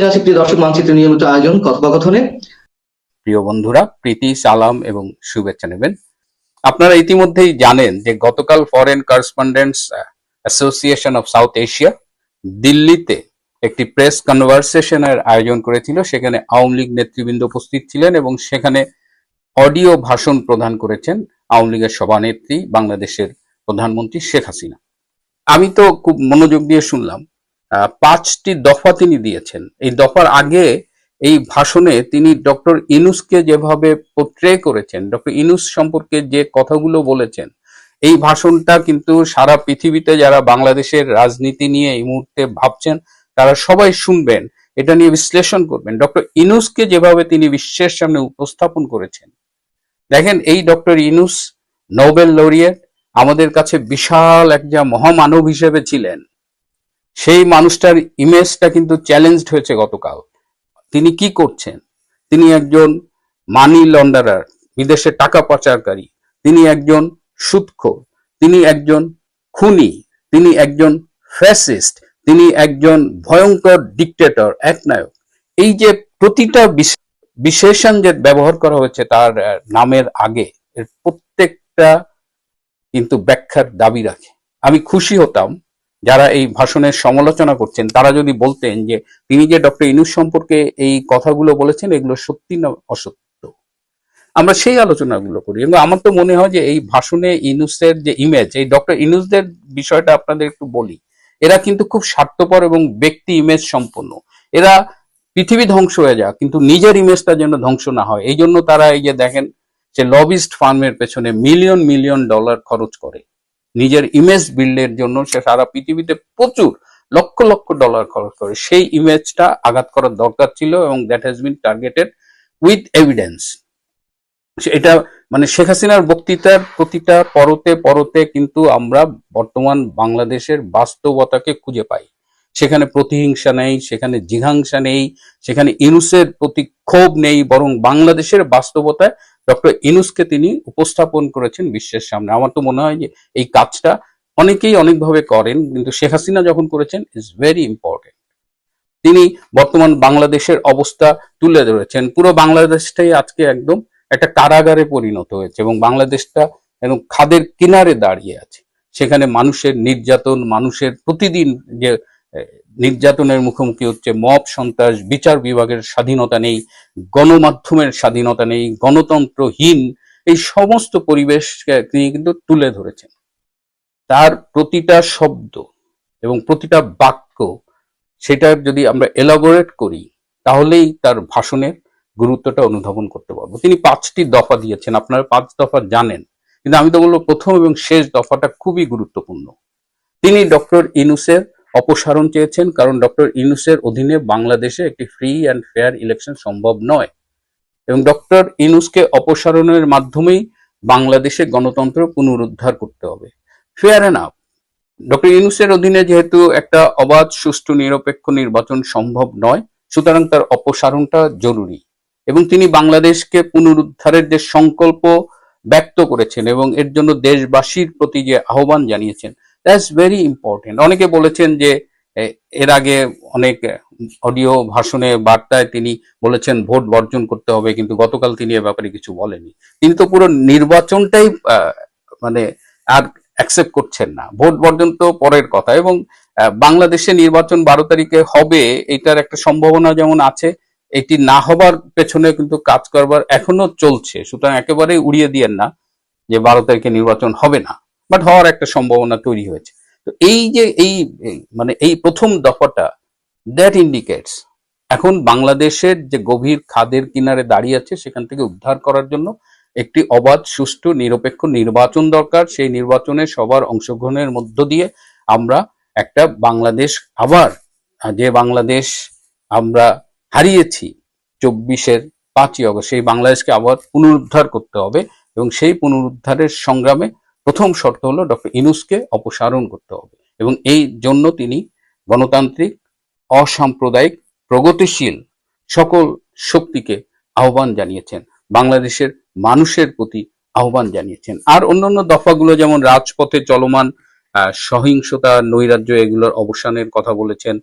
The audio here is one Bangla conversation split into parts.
জানাচ্ছি প্রিয় দর্শক নিয়মিত আয়োজন, কথোপকথনে। প্রিয় বন্ধুরা, প্রীতি, সালাম এবং শুভেচ্ছা নেবেন। আপনারা ইতিমধ্যেই জানেন যে গতকাল foreign correspondents association of South Asia দিল্লিতে একটি প্রেস কনভারসেশনের আয়োজন করেছিল। সেখানে আওয়ামী লীগ নেতৃবৃন্দ উপস্থিত ছিলেন এবং সেখানে অডিও ভাষণ প্রদান করেছেন আওয়ামী লীগের সভানেত্রী, বাংলাদেশের প্রধানমন্ত্রী শেখ হাসিনা। আমি তো খুব মনোযোগ দিয়ে শুনলাম। পাঁচটি দফা তিনি দিয়েছেন। এই দফার আগে এই ভাষণে তিনি ডক্টর ইনুসকে যেভাবে পোট্রে করেছেন, ডক্টর ইনুস সম্পর্কে যে কথাগুলো বলেছেন, এই ভাষণটা কিন্তু সারা পৃথিবীতে যারা বাংলাদেশের রাজনীতি নিয়ে এই মুহূর্তে ভাবছেন, তারা সবাই শুনবেন। এটা নিয়ে বিশ্লেষণ করবেন। ডক্টর ইনুসকে যেভাবে তিনি বিশ্বের সামনে উপস্থাপন করেছেন। দেখেন, এই ডক্টর ইনুস নোবেল লরিয়েট, আমাদের কাছে বিশাল একটা মহামানব হিসেবে ছিলেন। সেই মানুষটার ইমেজটা কিন্তু চ্যালেঞ্জড হয়েছে গতকাল। তিনি কি করছেন? তিনি একজন মানি লন্ডারার বিদেশে টাকা পাচারকারী। তিনি একজন সুদখোর তিনি একজন খুনি। তিনি একজন ফ্যাসিস্ট তিনি একজন ভয়ঙ্কর ডিকটেটর একনায়ক। এই যে প্রতিটা বিশ- বিশেষণ যে ব্যবহার করা হয়েছে তার নামের আগে, এর প্রত্যেকটা কিন্তু ব্যাখ্যার দাবি রাখে। আমি খুশি হতাম যারা এই ভাষণের সমালোচনা করছেন, তারা যদি বলতেন যে তিনি যে ডক্টর ইনুস সম্পর্কে এই কথাগুলো বলেছেন, এগুলো সত্যি না অসত্য? আমরা সেই আলোচনাগুলো করি। এবং আমার তো মনে হয় যে এই ভাষণে ইনুসের যে ইমেজ এই ডক্টর ইনুসদের বিষয়টা আপনাদের একটু বলি। এরা কিন্তু খুব স্বার্থপর এবং ব্যক্তি ইমেজ সম্পন্ন। এরা পৃথিবী ধ্বংস হয়ে যাক, কিন্তু নিজের ইমেজটা যেন ধ্বংস না হয়। এই জন্য তারা এই যে দেখেন, যে লবিস্ট ফার্মের পেছনে মিলিয়ন মিলিয়ন ডলার খরচ করে। নিজের ইমেজ বিল্ডের জন্য সে সারা পৃথিবীতে প্রচুর লক্ষ লক্ষ ডলার খরচ করে। সেই ইমেজটা আঘাত করার দরকার ছিল এবং that has been targeted with evidence এটা মানে শেখ হাসিনার বক্তৃতার প্রতিটা পরতে পরতে কিন্তু আমরা বর্তমান বাংলাদেশের বাস্তবতাকে খুঁজে পাই। সেখানে প্রতিহিংসা নেই, সেখানে জিঘাংসা নেই, সেখানে ইনুসের প্রতি ক্ষোভ নেই, বরং বাংলাদেশের বাস্তবতায় ডক্টর ইনুসকে তিনি উপস্থাপন করেছেন বিশ্বের সামনে। আমার তো মনে হয় যে এই কাজটা অনেকেই অনেকভাবে করেন, কিন্তু শেখ হাসিনা যখন করেছেন ইজ ভেরি ইম্পর্টেন্ট তিনি বর্তমান বাংলাদেশের অবস্থা তুলে ধরেছেন। পুরো বাংলাদেশটাই আজকে একদম একটা কারাগারে পরিণত হয়েছে এবং বাংলাদেশটা এবং খাদের কিনারে দাঁড়িয়ে আছে। সেখানে মানুষের নির্যাতন, মানুষের প্রতিদিন যে নির্যাতনের মুখোমুখি হচ্ছে মব, সন্ত্রাস, বিচার বিভাগের স্বাধীনতা নেই, গণমাধ্যমের স্বাধীনতা নেই, গণতন্ত্রহীন, এই সমস্ত পরিবেশকে তিনি কিন্তু তুলে ধরেছেন। তার প্রতিটা শব্দ এবং প্রতিটা বাক্য, সেটা যদি আমরা এলাবোরেট করি, তাহলেই তার ভাষণের গুরুত্বটা অনুধাবন করতে পারব। তিনি পাঁচটি দফা দিয়েছেন, আপনারা পাঁচ দফা জানেন, কিন্তু আমি তো বলব প্রথম এবং শেষ দফাটা খুবই গুরুত্বপূর্ণ। তিনি ডক্টর ইনুসের অপসারণ চেয়েছেন কারণ ডক্টর ইনুসের অধীনে বাংলাদেশে একটি ফ্রি অ্যান্ড ফেয়ার ইলেকশন সম্ভব নয়। এবং ডক্টর ইনুসকে অপসারণের মাধ্যমেই বাংলাদেশে গণতন্ত্র পুনরুদ্ধার করতে হবে। ফেয়ার এনাফ ডক্টর ইনুসের অধীনে যেহেতু একটা অবাধ, সুষ্ঠু, নিরপেক্ষ নির্বাচন সম্ভব নয়, সুতরাং তার অপসারণটা জরুরি। এবং তিনি বাংলাদেশকে পুনরুদ্ধারের যে সংকল্প ব্যক্ত করেছেন এবং এর জন্য দেশবাসীর প্রতি যে আহ্বান জানিয়েছেন দ্যাটস ভেরি ইম্পর্টেন্ট অনেকে বলেছেন যে এর আগে অনেক অডিও ভাষণে, বার্তায় তিনি বলেছেন ভোট বর্জন করতে হবে, কিন্তু গতকাল তিনি এ ব্যাপারে কিছু বলেনি তিনি তো পুরো নির্বাচনটাই মানে আর অ্যাকসেপ্ট করছেন না। ভোট বর্জন তো পরের কথা এবং বাংলাদেশে নির্বাচন বারো তারিখে হবে, এটার একটা সম্ভাবনা যেমন আছে, এটি না হবার পেছনে কিন্তু কাজ করবার এখনও চলছে। সুতরাং একেবারেই উড়িয়ে দিয়েন না যে বারো তারিখে নির্বাচন হবে না। বাট হওয়ার একটা সম্ভাবনা তৈরি হয়েছে। তো এই যে এই মানে এই প্রথম দফাটা দ্যাট ইন্ডিকেটস এখন বাংলাদেশের যে গভীর খাদের কিনারে দাঁড়িয়ে আছে, সেখান থেকে উদ্ধার করার জন্য একটি অবাধ, সুষ্ঠু, নিরপেক্ষ নির্বাচন দরকার। সেই নির্বাচনে সবার অংশগ্রহণের মধ্য দিয়ে আমরা একটা বাংলাদেশ আবার, যে বাংলাদেশ আমরা হারিয়েছি চব্বিশের পাঁচই অগস্ট সেই বাংলাদেশকে আবার পুনরুদ্ধার করতে হবে এবং সেই পুনরুদ্ধারের সংগ্রামে প্রথম শর্ত হলো ডক্টর ইনুসকে অপসারণ করতে হবে এবং এই জন্য তিনি গণতান্ত্রিক, অসাম্প্রদায়িক, প্রগতিশীল সকল শক্তিকে আহ্বান জানিয়েছেন। বাংলাদেশের মানুষের প্রতি আহ্বান জানিয়েছেন। আর অন্যান্য দফাগুলো যেমন রাজপথে চলমান সহিংসতা, নৈরাজ্য এগুলোর অবসানের কথা বলেছেন।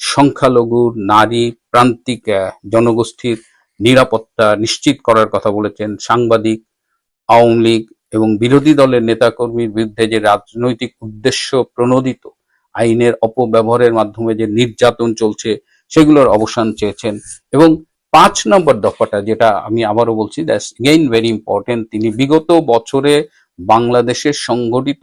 সংখ্যালঘু, নারী, প্রান্তিক জনগোষ্ঠীর নিরাপত্তা নিশ্চিত করার কথা বলেছেন। সাংবাদিক, আওয়ামী লীগ এবং বিরোধী দলের নেতাকর্মীর বিরুদ্ধে যে রাজনৈতিক উদ্দেশ্য প্রণোদিত, আইনের অপব্যবহারের মাধ্যমে যে নির্যাতন চলছে, সেগুলোর অবসান চেয়েছেন। এবং পাঁচ নম্বর দফাটা যেটা আমি আবারও বলছি দ্যাটস গেইন ভেরি ইম্পর্টেন্ট তিনি বিগত বছরে বাংলাদেশের সংগঠিত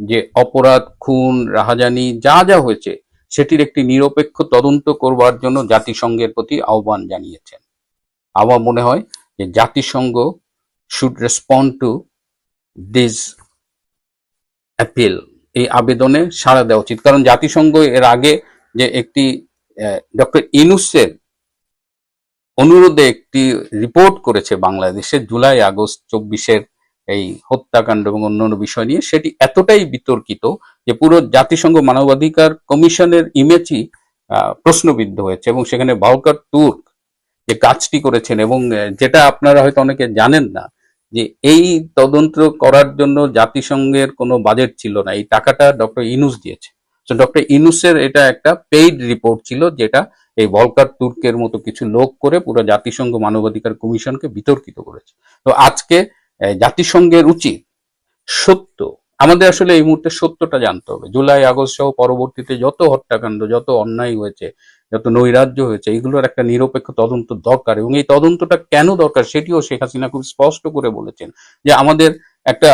যে অপরাধ, খুন, রাহাজানি, যা যা হয়েছে, সেটির একটি নিরপেক্ষ তদন্ত করবার জন্য জাতিসংঘের প্রতি আহ্বান জানিয়েছেন। আমার মনে হয় যে জাতিসংঘ should respond to this appeal এই আবেদনে সাড়া দেওয়া উচিত। কারণ জাতিসংঘ এর আগে যে একটি ডক্টর ইনুসের অনুরোধে একটি রিপোর্ট করেছে বাংলাদেশে জুলাই আগস্ট চব্বিশের এই হত্যাকাণ্ড এবং অন্যান্য বিষয় নিয়ে, সেটি এতটাই বিতর্কিত যে পুরো জাতিসংঘ মানবাধিকার কমিশনের ইমেজই প্রশ্নবিদ্ধ হয়েছে এবং সেখানে বাউকার তুর্ক যে কাজটি করেছেন এবং যেটা আপনারা হয়তো অনেকে জানেন না, যে এই তদন্ত করার জন্য জাতিসংঘের কোনো বাজেট ছিল না। এই টাকাটা ডক্টর ইনুস দিয়েছে। তো ডক্টর ইনুসের এটা একটা পেইড রিপোর্ট ছিল, যেটা এই ভলকার তুর্কের মতো কিছু লোক করে পুরো জাতিসংঘ মানবাধিকার কমিশনকে বিতর্কিত করেছে। তো আজকে জাতিসংঘের উচিত সত্য। আমাদের আসলে এই মুহূর্তে সত্যটা জানতে হবে। জুলাই, আগস্ট সহ পরবর্তীতে যত হত্যাকাণ্ড, যত অন্যায় হয়েছে যত নৈরাজ্য হয়েছে, এগুলোর একটা নিরপেক্ষ তদন্ত দরকার এবং এই তদন্তটা কেন দরকার সেটিও শেখ হাসিনা খুব স্পষ্ট করে বলেছেন যে আমাদের একটা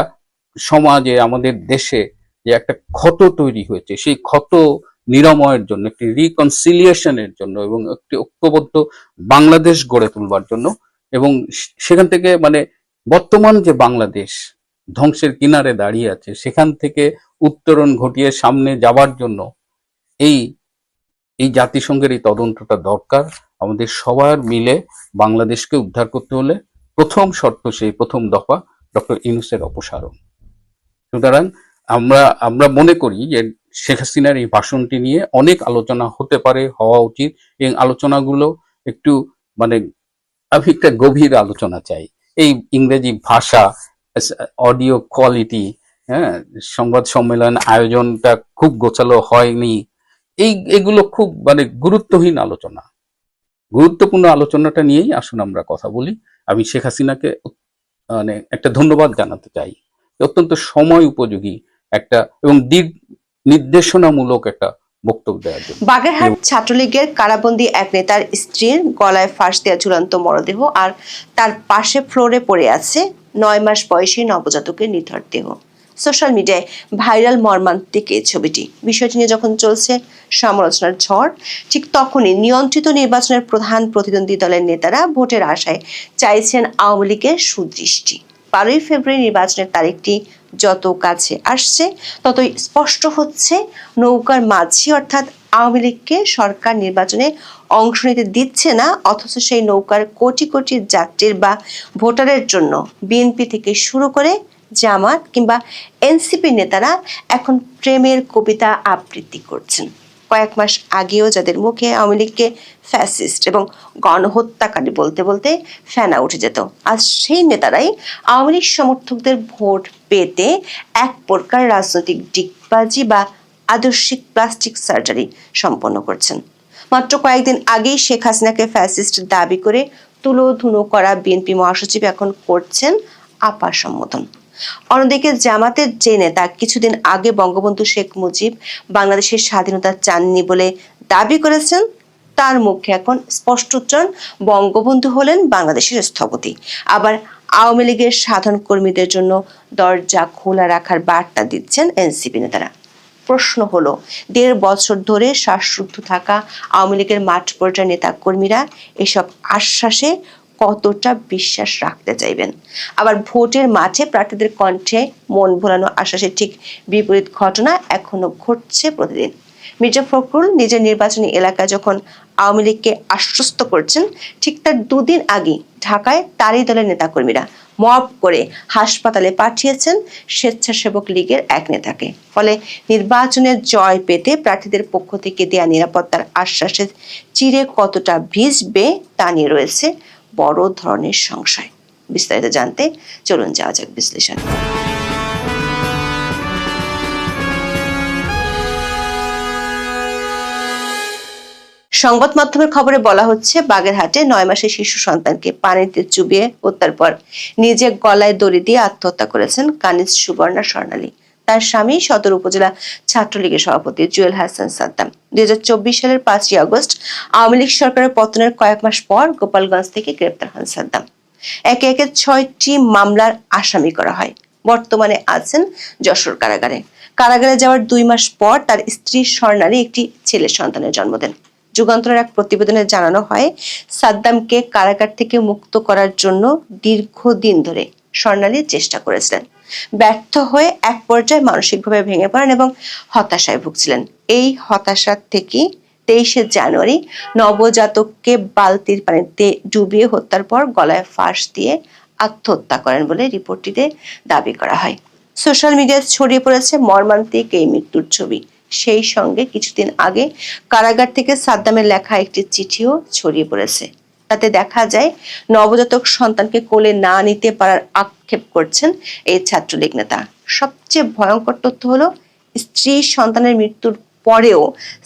সমাজে, আমাদের দেশে যে একটা ক্ষত তৈরি হয়েছে, সেই ক্ষত নিরাময়ের জন্য, একটি রিকনসিলিয়েশনের জন্য এবং একটি ঐক্যবদ্ধ বাংলাদেশ গড়ে তুলবার জন্য এবং সেখান থেকে মানে বর্তমান যে বাংলাদেশ ধ্বংসের কিনারে দাঁড়িয়ে আছে, সেখান থেকে উত্তরণ ঘটিয়ে সামনে যাবার জন্য এই এই জাতিসংঘের এই তদন্তটা দরকার। আমাদের সবার মিলে বাংলাদেশকে উদ্ধার করতে হলে প্রথম শর্ত সেই প্রথম দফা ডক্টর ইউনুসের অপসারণ। সুতরাং আমরা আমরা মনে করি যে শেখ হাসিনার এই ভাষণটি নিয়ে অনেক আলোচনা হতে পারে, হওয়া উচিত। এবং আলোচনাগুলো একটু মানে আমি একটা গভীর আলোচনা চাই। এই ইংরেজি ভাষা অডিও কোয়ালিটি হ্যাঁ সংবাদ সম্মেলন আয়োজনটা খুব গোছালো হয়নি। এই, এগুলো খুব মানে গুরুত্বহীন আলোচনা। গুরুত্বপূর্ণ আলোচনাটা নিয়েই আসুন আমরা কথা বলি। আমি শেখ হাসিনাকে মানে একটা ধন্যবাদ জানাতে চাই। অত্যন্ত সময় উপযোগী একটা এবং দিক নির্দেশনামূলক একটা বক্তব্য ছাত্রলীগের কারাবন্দী এক নেতার স্ত্রীর গলায় দেওয়া মরদেহ আর তার পাশে ফ্লোরে পড়ে আছে নয় মাস নবজাতকের নিথর দেহ। সোশ্যাল মিডিয়ায় ভাইরাল মর্মান্তিক এই ছবিটি। বিষয়টি নিয়ে যখন চলছে সমালোচনার ঝড়, ঠিক তখনই নিয়ন্ত্রিত নির্বাচনের প্রধান প্রতিদ্বন্দ্বী দলের নেতারা ভোটের আশায় চাইছেন আওয়ামী লীগের সুদৃষ্টি। বারোই ফেব্রুয়ারি নির্বাচনের তারিখটি যত কাছে আসছে, ততই স্পষ্ট হচ্ছে নৌকার মাঝি অর্থাৎ আওয়ামী লীগকে সরকার নির্বাচনে অংশ নিতে দিচ্ছে না, অথচ সেই নৌকার কোটি কোটি যাত্রীর বা ভোটারের জন্য বিএনপি থেকে শুরু করে জামাত কিংবা এনসিপি নেতারা এখন প্রেমের কবিতা আবৃত্তি করছেন। কয়েক মাস আগেও যাদের মুখে আওয়ামী লীগকে ফ্যাসিস্ট এবং গণহত্যাকারী বলতে বলতে ফেনা উঠে যেত। আজ সেই নেতারাই আওয়ামী লীগ সমর্থকদের ভোট পেতে এক প্রকার রাজনৈতিক ডিগবাজি বা আদর্শিক প্লাস্টিক সার্জারি সম্পন্ন করছেন। মাত্র কয়েকদিন আগেই শেখ হাসিনাকে ফ্যাসিস্ট দাবি করে তুলো ধুনো করা বিএনপি মহাসচিব এখন করছেন আপার সম্বোধন। অন্যদিকে জামাতের যে নেতা কিছুদিন আগে বঙ্গবন্ধু শেখ মুজিব বাংলাদেশের স্বাধীনতা চাননি বলে দাবি করেছেন, তার মুখে এখন স্পষ্ট উচ্চারণ, বঙ্গবন্ধু হলেন বাংলাদেশের স্থপতি। আবার আওয়ামী লীগের সাধারণ কর্মীদের জন্য দরজা খোলা রাখার বার্তা দিচ্ছেন এনসিপি নেতারা। প্রশ্ন হলো, দেড় বছর ধরে শ্বাসরুদ্ধ থাকা আওয়ামী লীগের মাঠ পর্যায়ের নেতা কর্মীরা এসব আশ্বাসে কতটা বিশ্বাস রাখতে চাইবেন? আবার ভোটের মাঠে প্রার্থীদের কণ্ঠে মন ভোলানো আশ্বাসের ঠিক বিপরীত ঘটনা এখনও ঘটছে প্রতিদিন। মির্জা ফখরুল নিজের নির্বাচনী এলাকা যখন আওয়ামী লীগকে আশ্বস্ত করছেন, ঠিক তার দুদিন আগে ঢাকায় তারই দলের নেতাকর্মীরা মব করে হাসপাতালে পাঠিয়েছেন স্বেচ্ছাসেবক লীগের এক নেতাকে। ফলে নির্বাচনের জয় পেতে প্রার্থীদের পক্ষ থেকে দেয়া নিরাপত্তার আশ্বাসে চিরে কতটা ভিজবে তা নিয়ে রয়েছে বড় ধরনের সংশয়। বিস্তারিত জানতে চলুন যাওয়া যাক বিশ্লেষণ। সংবাদ মাধ্যমের খবরে বলা হচ্ছে, বাগেরহাটে নয় মাসের শিশু সন্তানকে পানিতে চুবিয়ে হত্যার পর নিজে গলায় দড়ি দিয়ে আত্মহত্যা করেছেন কানিজ সুবর্ণা স্বর্ণালী। তার স্বামী সদর উপজেলা ছাত্রলীগের সভাপতি জুয়েল হাসান সাদ্দাম। দুই হাজার চব্বিশ সালের পাঁচই আগস্ট আওয়ামী লীগ সরকারের পতনের কয়েক মাস পর গোপালগঞ্জ থেকে গ্রেপ্তার হন সাদ্দাম। একে একে ছয়টি মামলার আসামি করা হয়। বর্তমানে আছেন যশোর কারাগারে। কারাগারে যাওয়ার দুই মাস পর তার স্ত্রী স্বর্ণালী একটি ছেলে সন্তানের জন্ম দেন। যুগান্তরের এক প্রতিবেদনে জানানো হয়, সাদ্দামকে কারাগার থেকে মুক্ত করার জন্য দীর্ঘদিন ধরে স্বর্ণালী চেষ্টা করেছিলেন। ব্যর্থ হয়ে এক পর্যায়ে মানসিকভাবে ভেঙে পড়েন এবং হতাশায় ভুগছিলেন। এই হতাশা থেকে তেইশে জানুয়ারি নবজাতককে বালতির পানিতে ডুবিয়ে হত্যার পর গলায় ফাঁস দিয়ে আত্মহত্যা করেন বলে রিপোর্টটিতে দাবি করা হয়। সোশ্যাল মিডিয়ায় ছড়িয়ে পড়েছে মর্মান্তিক এই মৃত্যুর ছবি। সেই সঙ্গে কিছুদিন আগে কারাগার থেকে সাদ্দামের লেখা একটি চিঠিও ছড়িয়ে পড়েছে। তাতে দেখা যায় নবজাতক সন্তানকে কোলে না নিতে পারার আক্ষেপ করছেন এই ছাত্রলীগ নেতা। সবচেয়ে ভয়ঙ্কর তথ্য হলো, স্ত্রী সন্তানের মৃত্যুর পরেও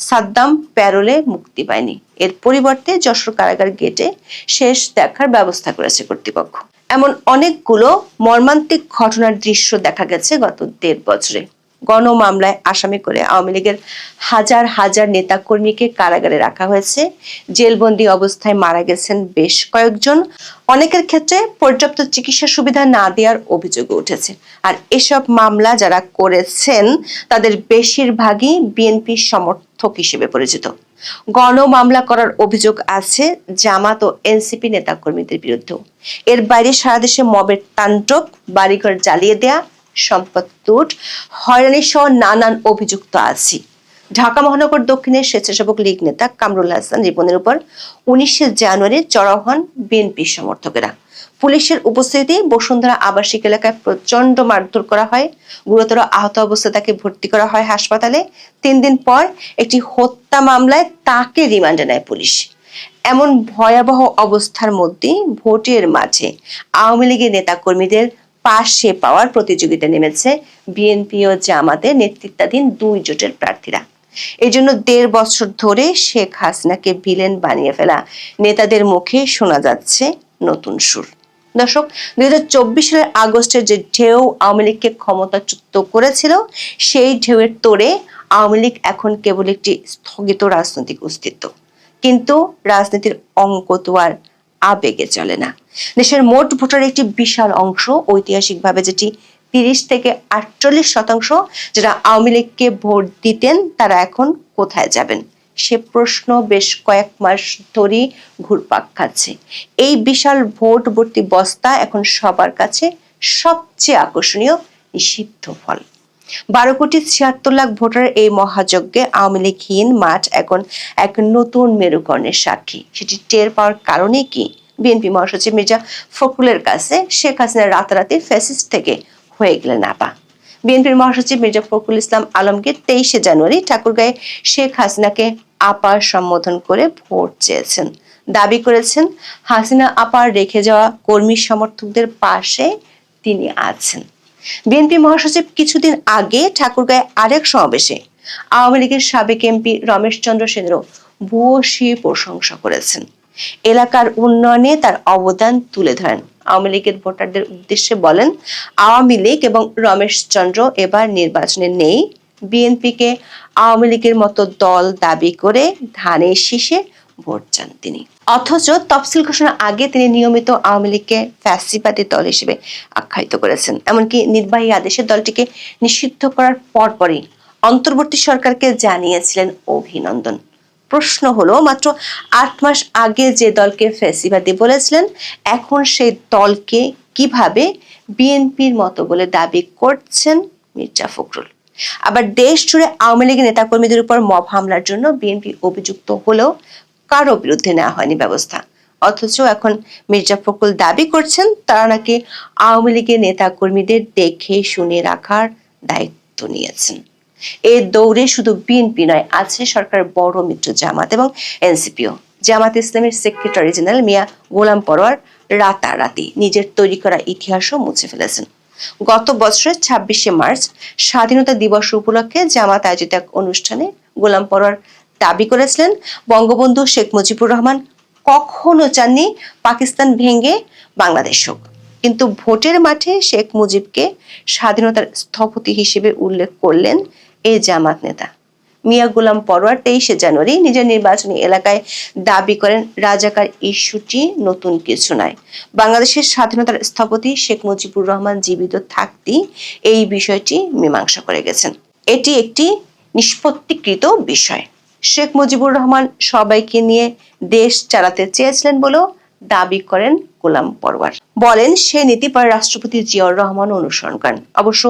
সাদ্দাম প্যারোলে মুক্তি পায়নি। এর পরিবর্তে যশোর কারাগার গেটে শেষ দেখার ব্যবস্থা করেছে কর্তৃপক্ষ। এমন অনেকগুলো মর্মান্তিক ঘটনার দৃশ্য দেখা গেছে গত দেড় বছরে। গণ মামলায় আসামি করে আওয়ামী লীগের হাজার হাজার নেতাকর্মীকে কারাগারে রাখা হয়েছে। জেলবন্দি অবস্থায় মারা গেছেন বেশ কয়েকজন। অনেকের ক্ষেত্রে পর্যাপ্ত চিকিৎসা সুবিধা না দেওয়ার অভিযোগ উঠেছে। আর এসব মামলা যারা করেছেন, তাদের বেশিরভাগই বিএনপির সমর্থক হিসেবে পরিচিত। গণ মামলা করার অভিযোগ আছে জামাত ও এনসিপি নেতাকর্মীদের বিরুদ্ধেও। এর বাইরে সারা দেশে মবের তাণ্ডব, বাড়িঘর জ্বালিয়ে দেয়া সম্পদ লুট, হয়রানি সহ নানান অভিযুক্ত আছি। ঢাকা মহানগর দক্ষিণের স্বেচ্ছাসেবক লীগ নেতা কামরুল হাসান রিপনের উপর উনিশে জানুয়ারি চড়াও হন বিএনপি সমর্থকেরা। পুলিশের উপস্থিতি বসুন্ধরা আবাসিক এলাকায় প্রচণ্ড মারধর করা হয়। গুরুতর আহত অবস্থায় তাকে ভর্তি করা হয় হাসপাতালে। তিন দিন পর একটি হত্যা মামলায় তাকে রিমান্ডে নেয় পুলিশ। এমন ভয়াবহ অবস্থার মধ্যে ভোটের মাঝে আওয়ামী লীগের নেতাকর্মীদের পাশে পাওয়ার প্রতিযোগিতা নেমেছে বিএনপি ও জামাতের নেতৃত্বাধীন দুই জোটের প্রার্থীরা। এই জন্য দেড় বছর ধরে শেখ হাসিনাকে ভিলেন বানিয়ে ফেলা নেতাদের মুখে শোনা যাচ্ছে নতুন সুর। দর্শক, দুই হাজার চব্বিশ সালের আগস্টের যে ঢেউ আওয়ামী লীগকে ক্ষমতাচ্যুত করেছিল, সেই ঢেউয়ের তোড়ে আওয়ামী লীগ এখন কেবল একটি স্থগিত রাজনৈতিক অস্তিত্ব। কিন্তু রাজনীতির অঙ্ক তো আর আবেগে চলে না। দেশের মোট ভোটারের একটি বিশাল অংশ, ঐতিহাসিকভাবে যেটি তিরিশ থেকে আটচল্লিশ শতাংশ যারা আওয়ামী লীগকে ভোট দিতেন, তারা এখন কোথায় যাবেন? সে প্রশ্ন বেশ কয়েক মাস ধরেই ঘুরপাক খাচ্ছে। এই বিশাল ভোট ভর্তি বস্তা এখন সবার কাছে সবচেয়ে আকর্ষণীয় নিষিদ্ধ ফল। বারো কোটি ছিয়াত্তর লাখ ভোটার এই মহাযজ্ঞে আওয়ামী লীগহীন মাঠ এখন এক নতুন মেরুকরণের সাক্ষী। সেটি টের পাওয়ার কারণে কি? বিএনপি মহাসচিব মির্জা ফখরুলের কাছে শেখ হাসিনা রাতারাতি ফ্যাসিস্ট থেকে হয়ে গেলেন আপা। বিএনপির মহাসচিব মির্জা ফখরুল ইসলাম আলমকে তেইশে জানুয়ারি ঠাকুরগাঁয়ে শেখ হাসিনাকে আপার সম্বোধন করে ভোট চেয়েছেন। দাবি করেছেন, হাসিনা আপার রেখে যাওয়া কর্মী সমর্থকদের পাশে তিনি আছেন। বিএনপি মহাসচিব কিছুদিন আগে ঠাকুরগাঁয়ে আরেক সমাবেশে আওয়ামী লীগের সাবেক এমপি রমেশ চন্দ্র সেনেরও ভূয়সী প্রশংসা করেছেন। এলাকার উন্নয়নে তার অবদান তুলে ধরেন। আওয়ামী লীগের ভোটারদের উদ্দেশ্যে বলেন, আওয়ামী লীগ এবং রমেশ চন্দ্র এবার নির্বাচনে নেই। বিএনপিকে আওয়ামী লীগের মতো দল দাবি করে ধানের শীষে ভোট চান তিনি। অথচ তফসিল ঘোষণার আগে তিনি নিয়মিত আওয়ামী লীগকে ফ্যাসিবাদী দল হিসেবে আখ্যায়িত করেছেন। এমনকি নির্বাহী আদেশে দলটিকে নিষিদ্ধ করার পরপরই অন্তর্বর্তী সরকারকে জানিয়েছিলেন অভিনন্দন। প্রশ্ন হলো, মাত্র আট মাস আগে যে দলকে ফেসিবাদী বলেছিলেন, এখন সেই দলকে কীভাবে বিএনপির মতো বলে দাবি করছেন মির্জা ফখরুল। আবার দেশ জুড়ে আওয়ামী লীগের নেতাকর্মীদের উপর মব হামলার জন্য বিএনপি অভিযুক্ত হলেও কারও বিরুদ্ধে নেওয়া হয়নি ব্যবস্থা। অথচ এখন মির্জা ফখরুল দাবি করছেন, তারা নাকি আওয়ামী লীগের নেতাকর্মীদের দেখে শুনে রাখার দায়িত্ব নিয়েছেন। এই দৌড়ে শুধু বিএনপি নয়, আছে সরকারের বড় মিত্র জামাত এবং এনসিপিও। জামাত ইসলামের সেক্রেটারি জেনারেল মিয়া গোলাম পরোয়ার রাতারাতি নিজের তৈরি করা ইতিহাসও মুছে ফেলেছেন। গত বছরের ছাব্বিশে মার্চ স্বাধীনতা দিবস উপলক্ষে জামাত আয়োজিত এক অনুষ্ঠানে গোলাম পরোয়ার দাবি করেছিলেন, বঙ্গবন্ধু শেখ মুজিবুর রহমান কখনো চাননি পাকিস্তান ভেঙে বাংলাদেশ হোক। কিন্তু ভোটের মাঠে শেখ মুজিবকে স্বাধীনতার স্থপতি হিসেবে উল্লেখ করলেন এই জামাত নেতা। মিয়া গোলাম পরোয়ার তেইশে জানুয়ারি নিজের নির্বাচনী এলাকায় দাবি করেন, রাজাকার ইস্যুটি নতুন কিছু নয়। বাংলাদেশের স্বাধীনতার স্থপতি শেখ মুজিবুর রহমান জীবিত থাকতেই এই বিষয়টি মীমাংসা করে গেছেন। এটি একটি নিষ্পত্তিকৃত বিষয়। শেখ মুজিবুর রহমান সবাইকে নিয়ে দেশ চালাতে চেয়েছিলেন বলেও দাবি করেন গোলাম পরওয়ার বলেন, সে নীতি পরে রাষ্ট্রপতি জিয়াউর রহমান অনুসরণ করেন। অবশ্য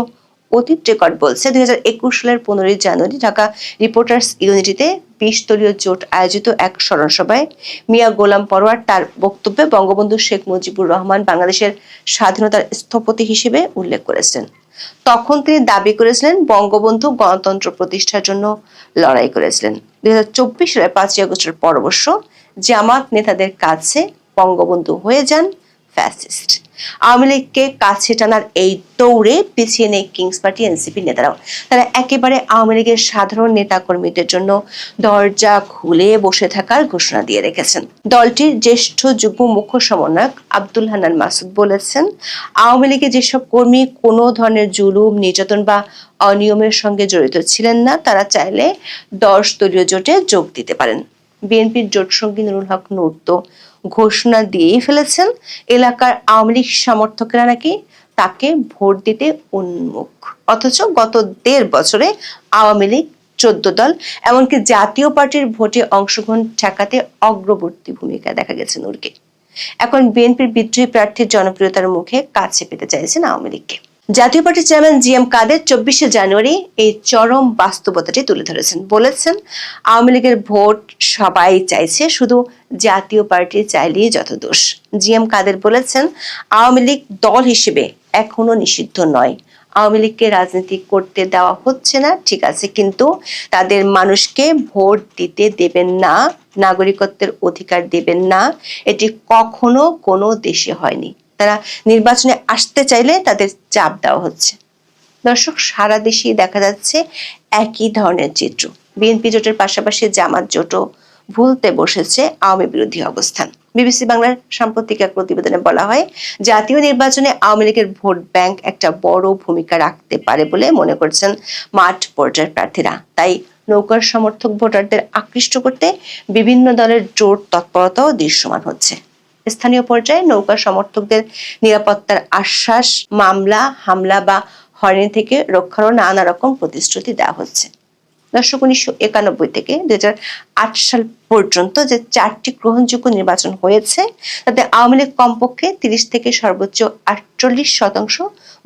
অতীত রেকর্ড বলছে। দুই হাজার একুশ সালের পনেরোই জানুয়ারি ঢাকা রিপোর্টার্স ইউনিটিতে বিশ দলীয় জোট আয়োজিত এক স্মরণ সভায় মিয়া গোলাম পরোয়ার তার বক্তব্যে বঙ্গবন্ধু শেখ মুজিবুর রহমান বাংলাদেশের স্বাধীনতার স্থপতি হিসেবে উল্লেখ করেছেন। তখন তিনি দাবি করেছিলেন বঙ্গবন্ধু গণতন্ত্র প্রতিষ্ঠার জন্য লড়াই করেছিলেন। দুই হাজার চব্বিশ সালের পাঁচই আগস্টের পর অবশ্য জামাত নেতাদের কাছে বঙ্গবন্ধু হয়ে যান ফ্যাসিস্ট। আওয়ামী লীগকে কাছে টানার এই দৌড়ে পিছিয়ে নেই কিংস পার্টি এনসিপি নেতারাও। তারা একেবারে আওয়ামী লীগের সাধারণ নেতা কর্মীদের জন্য দরজা খুলে বসে থাকার ঘোষণা দিয়ে রেখেছেন। দলটির জ্যেষ্ঠ যুগ্ম মুখ্য সমন্বয়ক আব্দুল হান্নান মাসুদ বলেছেন, আওয়ামী লীগের যেসব কর্মী কোনো ধরনের জুলুম, নির্যাতন বা অনিয়মের সঙ্গে জড়িত ছিলেন না, তারা চাইলে দশ দলীয় জোটে যোগ দিতে পারেন। বিএনপির জোট সঙ্গী নুরুল হক নূর ঘোষণা দিয়েই ফেলেছেন। এলাকার আওয়ামী লীগ সমর্থকেরা নাকি তাকে ভোট দিতে উন্মুখ। অথচ গত দেড় বছরে আওয়ামী লীগ চোদ্দ দল, এমনকি জাতীয় পার্টির ভোটে অংশগ্রহণ ঠেকাতে অগ্রবর্তী ভূমিকা দেখা গেছে নূরকে। এখন বিএনপির বিদ্রোহী প্রার্থীর জনপ্রিয়তার মুখে কাছে পেতে চাইছেন আওয়ামী লীগকে। জাতীয় পার্টির চেয়ারম্যান জি এম কাদের চব্বিশে জানুয়ারি এই চরম বাস্তবতাটি তুলে ধরেছেন। বলেছেন, আওয়ামী লীগের ভোট সবাই চাইছে, শুধু জাতীয় পার্টি চাইলেই যত দোষ। জি এম কাদের বলেছেন, আওয়ামী লীগ দল হিসেবে এখনও নিষিদ্ধ নয়। আওয়ামী লীগকে রাজনীতি করতে দেওয়া হচ্ছে না, ঠিক আছে, কিন্তু তাদের মানুষকে ভোট দিতে দেবেন না, নাগরিকত্বের অধিকার দেবেন না। এটি কখনো কোনো দেশে হয়নি। তারা নির্বাচনে আসতে চাইলে তাদের চাপ দেওয়া হচ্ছে। দর্শক, সারা দেশেই দেখা যাচ্ছে একই ধরনের চিত্র। বিএনপি জোটের পাশাপাশি জামাত জোটও ভুলতে বসেছে আওয়ামী বিরোধী অবস্থান। বিবিসি বাংলার সাম্প্রতিক এক প্রতিবেদনে বলা হয়, জাতীয় নির্বাচনে আওয়ামী লীগের ভোট ব্যাংক একটা বড় ভূমিকা রাখতে পারে বলে মনে করছেন মাঠ পর্যায়ের প্রার্থীরা। তাই নৌকার সমর্থক ভোটারদের আকৃষ্ট করতে বিভিন্ন দলের জোর তৎপরতাও দৃশ্যমান হচ্ছে। স্থানীয় পর্যায়ে নৌকা সমর্থকদের নিরাপত্তার আশ্বাস, মামলা, হামলা বা হয়রানি থেকে রক্ষারও নানা রকম প্রতিশ্রুতি দেওয়া হচ্ছে। দর্শক উনিশশো একানব্বই থেকে দুই আট সাল পর্যন্ত যে চারটি গ্রহণযোগ্য নির্বাচন হয়েছে, তাতে আওয়ামী লীগ কমপক্ষে তিরিশ থেকে সর্বোচ্চ আটচল্লিশ শতাংশ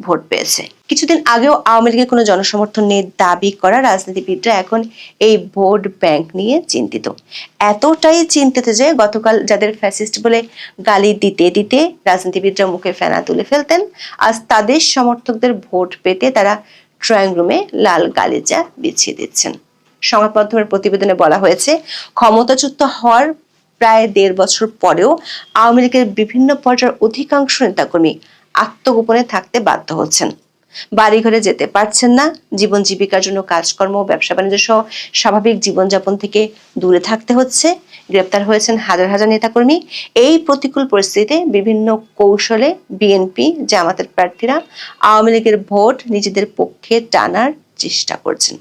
ভোট পেয়েছে। কিছুদিন আগেও আওয়ামী লীগের কোনো জনসমর্থন নিয়ে দাবি করা রাজনীতিবিদরা এখন এই ভোট ব্যাংক নিয়ে চিন্তিত। এতটাই চিন্তিত যে গতকাল যাদের ফ্যাসিস্ট বলে গালি দিতে দিতে রাজনীতিবিদরা মুখে ফেনা তুলে ফেলতেন, আজ তাদের সমর্থকদের ভোট পেতে তারা ড্রয়িং রুমে লাল গালিচা বিছিয়ে দিচ্ছেন। সংবাদ মাধ্যমের প্রতিবেদনে বলা হয়েছে, ক্ষমতাচ্যুত হওয়ার প্রায় দেড় বছর পরেও আওয়ামী লীগের বিভিন্ন পর্যায়ের অধিকাংশ নেতাকর্মী আত্মগোপনে থাকতে বাধ্য হচ্ছেন। বাড়িঘরে যেতে পারছেন না। জীবন জীবিকার জন্য কাজকর্ম, ব্যবসা বাণিজ্য সহ স্বাভাবিক জীবনযাপন থেকে দূরে থাকতে হচ্ছে। গ্রেপ্তার হয়েছেন হাজার হাজার নেতাকর্মী। এই প্রতিকূল পরিস্থিতিতে বিভিন্ন কৌশলে বিএনপি জামাতের প্রার্থীরা আওয়ামী লীগের ভোট নিজেদের পক্ষে টানার চেষ্টা করছেন।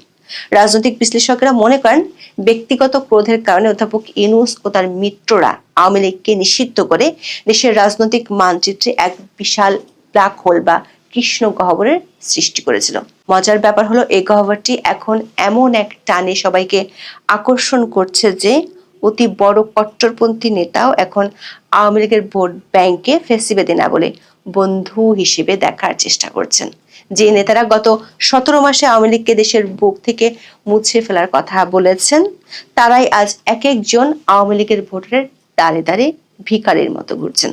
রাজনৈতিক বিশ্লেষকেরা মনে করেন, ব্যক্তিগত ক্রোধের কারণে অধ্যাপক ইনুস ও তার মিত্ররা আওয়ামী লীগকে নিষিদ্ধ করে দেশের রাজনৈতিক মানচিত্রে এক বিশাল ব্ল্যাক হোল বা কৃষ্ণ গহ্বরের সৃষ্টি করেছিল। মজার ব্যাপার হলো, এই গহ্বরটি এখন এমন এক টানে সবাইকে আকর্ষণ করছে যে, অতি বড় কট্টরপন্থী নেতাও এখন আওয়ামী লীগের ভোট ব্যাংকে ফেসিবেদে না বলে বন্ধু হিসেবে দেখার চেষ্টা করছেন। যে নেতারা গত সতেরো মাসে আওয়ামী লীগকে দেশের বুক থেকে মুছে ফেলার কথা বলেছেন, তারাই আজ এক একজন আওয়ামী লীগের ভোটারের দাঁড়ে দাঁড়ে ভিকারির মতো ঘুরছেন।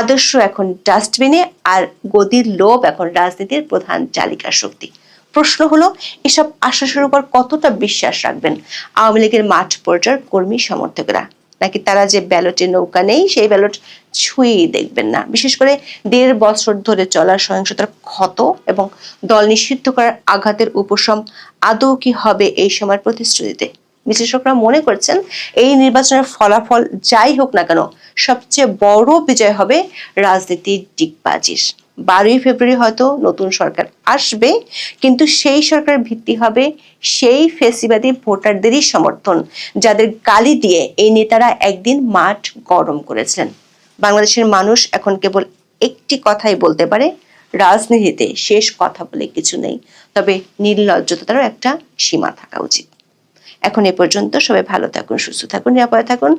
আদর্শ এখন ডাস্টবিনে আর গদির লোভ এখন রাজনীতির প্রধান চালিকা শক্তি। প্রশ্ন হলো, এসব আশ্বাসের উপর কতটা বিশ্বাস রাখবেন আওয়ামী লীগের মাঠ পর্যায়ের কর্মী সমর্থকরা? নাকি তারা যে ব্যালটে নৌকা নেই, সেই ব্যালট ছুঁয়েই দেখবেন না। বিশেষ করে দেড় বছর ধরে চলা সহিংসতার ক্ষত এবং দল নিষিদ্ধ করার আঘাতের উপশম আদৌ কি হবে এই সময়ের প্রতিশ্রুতিতে? বিশ্লেষকরা মনে করছেন এই নির্বাচনের ফলাফল যাই হোক না কেন, সবচেয়ে বড় বিজয় হবে রাজনীতির ডিগবাজির। বারোই ফেব্রুয়ারি হয়তো নতুন সরকার আসবে, কিন্তু সেই সরকারের ভিত্তি হবে সেই ফেসিবাদী ভোটারদেরই সমর্থন, যাদের গালি দিয়ে এই নেতারা একদিন মাঠ গরম করেছিলেন। বাংলাদেশের মানুষ এখন কেবল একটি কথাই বলতে পারে, রাজনীতিতে শেষ কথা বলে কিছু নেই। তবে নির্লজ্জতারও একটা সীমা থাকা উচিত। এখন এ পর্যন্ত সবাই ভালো থাকুন সুস্থ থাকুন নিরাপদে থাকুন।